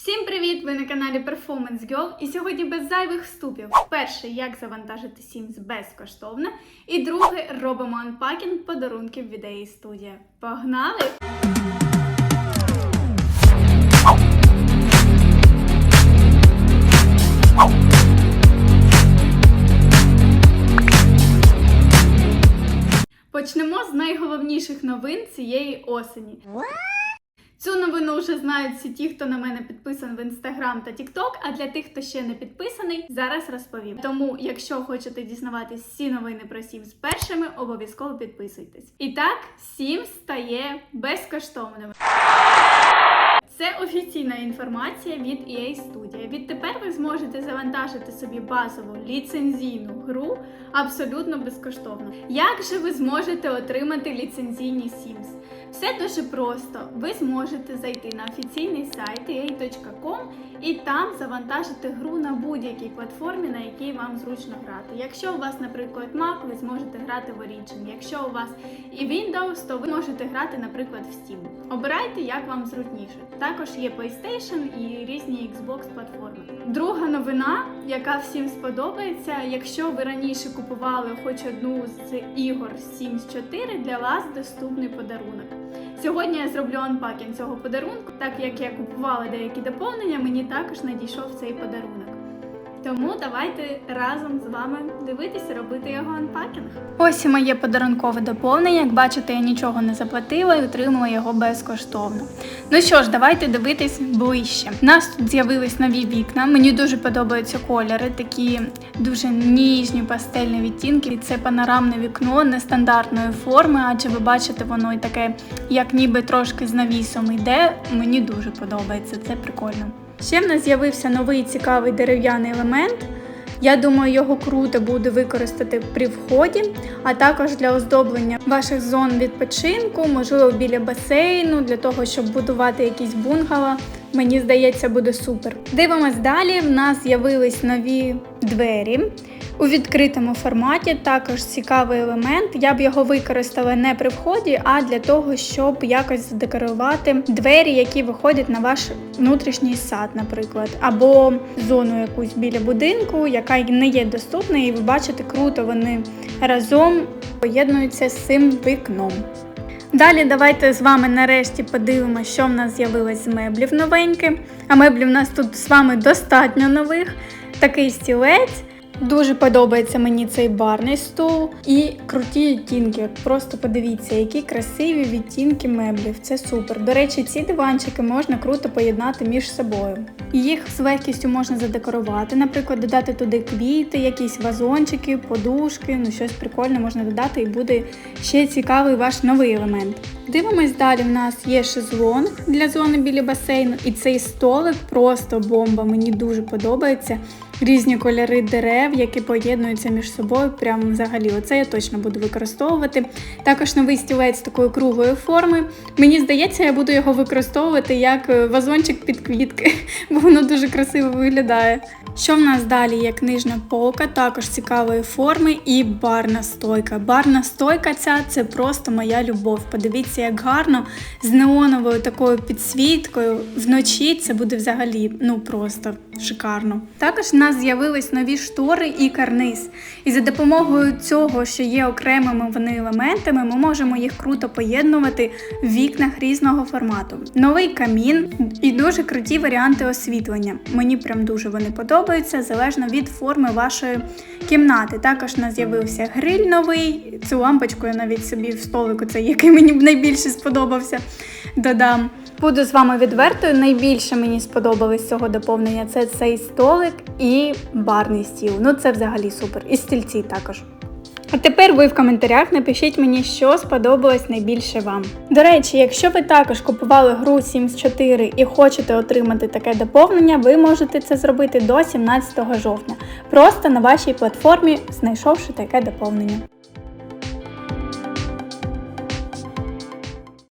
Всім привіт! Ви на каналі Performance Girl і сьогодні без зайвих вступів. Перше, як завантажити Sims безкоштовно. І друге, робимо анпакінг подарунків від AE Studio. Погнали! Почнемо з найголовніших новин цієї осені. Цю новину вже знають всі ті, хто на мене підписаний в інстаграм та тікток. А для тих, хто ще не підписаний, зараз розповім. Тому, якщо хочете дізнаватись всі новини про Sims першими, обов'язково підписуйтесь. І так, Sims стає безкоштовним. Це офіційна інформація від EA Studio. Відтепер ви зможете завантажити собі базову ліцензійну гру абсолютно безкоштовно. Як же ви зможете отримати ліцензійні Sims? Все дуже просто. Ви зможете зайти на офіційний сайт ea.com і там завантажити гру на будь-якій платформі, на якій вам зручно грати. Якщо у вас, наприклад, Mac, ви зможете грати в Origin. Якщо у вас і Windows, то ви можете грати, наприклад, в Steam. Обирайте, як вам зручніше. Також є PlayStation і різні Xbox платформи. Друга новина, яка всім сподобається, якщо ви раніше купували хоч одну з ігор Sims 4, для вас доступний подарунок. Сьогодні я зроблю анпакінг цього подарунку, так як я купувала деякі доповнення, мені також надійшов цей подарунок. Тому давайте разом з вами дивитися, робити його анпакінг. Ось і моє подарункове доповнення. Як бачите, я нічого не заплатила і отримала його безкоштовно. Ну що ж, давайте дивитись ближче. У нас тут з'явились нові вікна. Мені дуже подобаються кольори, такі дуже ніжні пастельні відтінки. Це панорамне вікно нестандартної форми, адже ви бачите, воно і таке, як ніби трошки з навісом йде. Мені дуже подобається, це прикольно. Ще в нас з'явився новий цікавий дерев'яний елемент. Я думаю, його круто буде використати при вході, а також для оздоблення ваших зон відпочинку, можливо, біля басейну, для того, щоб будувати якісь бунгало. Мені здається, буде супер. Дивимось далі. В нас з'явились нові двері у відкритому форматі. Також цікавий елемент. Я б його використала не при вході, а для того, щоб якось задекорувати двері, які виходять на ваш внутрішній сад, наприклад, або зону якусь біля будинку, яка не є доступна, і ви бачите, круто вони разом поєднуються з цим вікном. Далі давайте з вами нарешті подивимося, що в нас з'явилось з меблів новеньке. А меблів в нас тут з вами достатньо нових. Такий стілець. Дуже подобається мені цей барний стул і круті відтінки. Просто подивіться, які красиві відтінки меблів. Це супер. До речі, ці диванчики можна круто поєднати між собою. Їх з легкістю можна задекорувати, наприклад, додати туди квіти, якісь вазончики, подушки, ну щось прикольне можна додати, і буде ще цікавий ваш новий елемент. Дивимось далі. В нас є шезлонг для зони біля басейну, і цей столик просто бомба. Мені дуже подобається. Різні кольори дерев, які поєднуються між собою. Прямо взагалі, оце я точно буду використовувати. Також новий стілець такої круглої форми. Мені здається, я буду його використовувати як е, вазончик під квітки, бо воно дуже красиво виглядає. Що в нас далі є книжна полка, також цікавої форми, і барна стойка. Барна стойка ця це просто моя любов. Подивіться, як гарно з неоновою такою підсвіткою. Вночі це буде взагалі ну просто шикарно. Також в нас з'явились нові штори і карниз. І за допомогою цього, що є окремими вони елементами, ми можемо їх круто поєднувати в вікнах різного формату. Новий камін і дуже круті варіанти освітлення. Мені прям дуже вони подобаються, залежно від форми вашої кімнати. Також у нас з'явився гриль новий. Цю лампочку я навіть собі в столику, цей, який мені найбільше сподобався, додам. Буду з вами відвертою. Найбільше мені сподобалось цього доповнення це цей столик і барний стіл. Ну це взагалі супер. І стільці також. А тепер ви в коментарях напишіть мені, що сподобалось найбільше вам. До речі, якщо ви також купували гру Sims 4 і хочете отримати таке доповнення, ви можете це зробити до 17 жовтня, просто на вашій платформі, знайшовши таке доповнення.